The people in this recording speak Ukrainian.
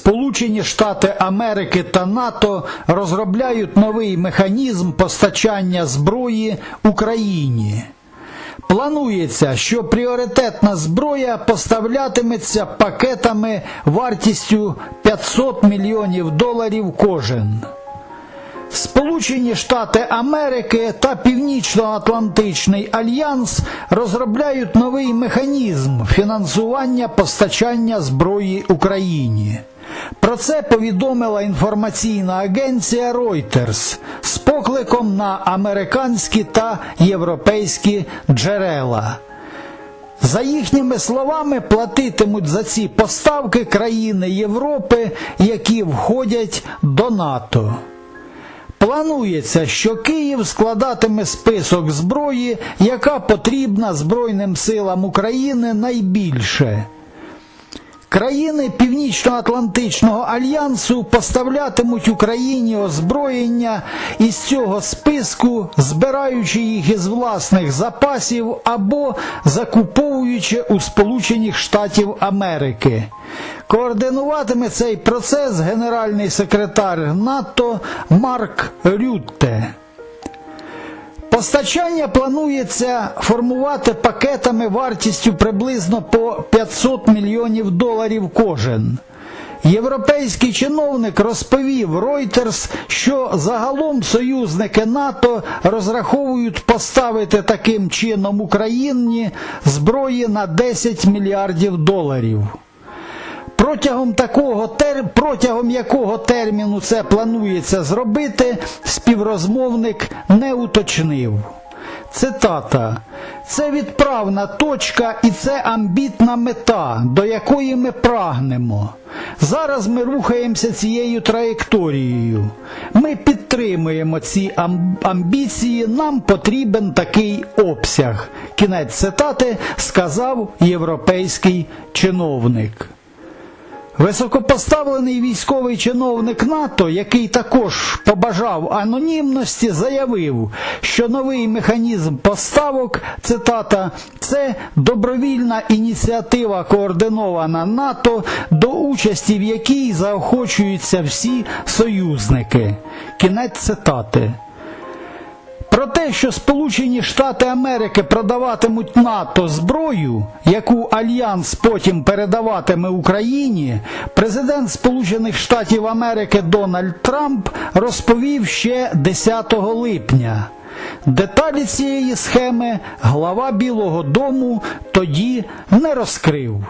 Сполучені Штати Америки та НАТО розробляють новий механізм постачання зброї Україні. Планується, що пріоритетна зброя поставлятиметься пакетами вартістю 500 мільйонів доларів кожен. Сполучені Штати Америки та Північно-Атлантичний альянс розробляють новий механізм фінансування постачання зброї Україні. Про це повідомила інформаційна агенція Reuters з покликом на американські та європейські джерела. За їхніми словами, платитимуть за ці поставки країни Європи, які входять до НАТО. Планується, що Київ складатиме список зброї, яка потрібна Збройним силам України найбільше. Країни Північно-Атлантичного альянсу поставлятимуть Україні озброєння із цього списку, збираючи їх із власних запасів або закуповуючи у Сполучених Штатів Америки. Координуватиме цей процес генеральний секретар НАТО Марк Рютте. Постачання планується формувати пакетами вартістю приблизно по 500 мільйонів доларів кожен. Європейський чиновник розповів Reuters, що загалом союзники НАТО розраховують поставити таким чином Україні зброї на 10 мільярдів доларів. Протягом такого тер... протягом якого терміну це планується зробити, співрозмовник не уточнив. Цитата. Це відправна точка і це амбітна мета, до якої ми прагнемо. Зараз ми рухаємося цією траєкторією. Ми підтримуємо ці амбіції, нам потрібен такий обсяг. Кінець цитати сказав європейський чиновник. Високопоставлений військовий чиновник НАТО, який також побажав анонімності, заявив, що новий механізм поставок, цитата, це добровільна ініціатива координована НАТО, до участі в якій заохочуються всі союзники. Кінець цитати. Про те, що Сполучені Штати Америки продаватимуть НАТО зброю, яку Альянс потім передаватиме Україні, президент Сполучених Штатів Америки Дональд Трамп розповів ще 10 липня. Деталі цієї схеми глава Білого Дому тоді не розкрив.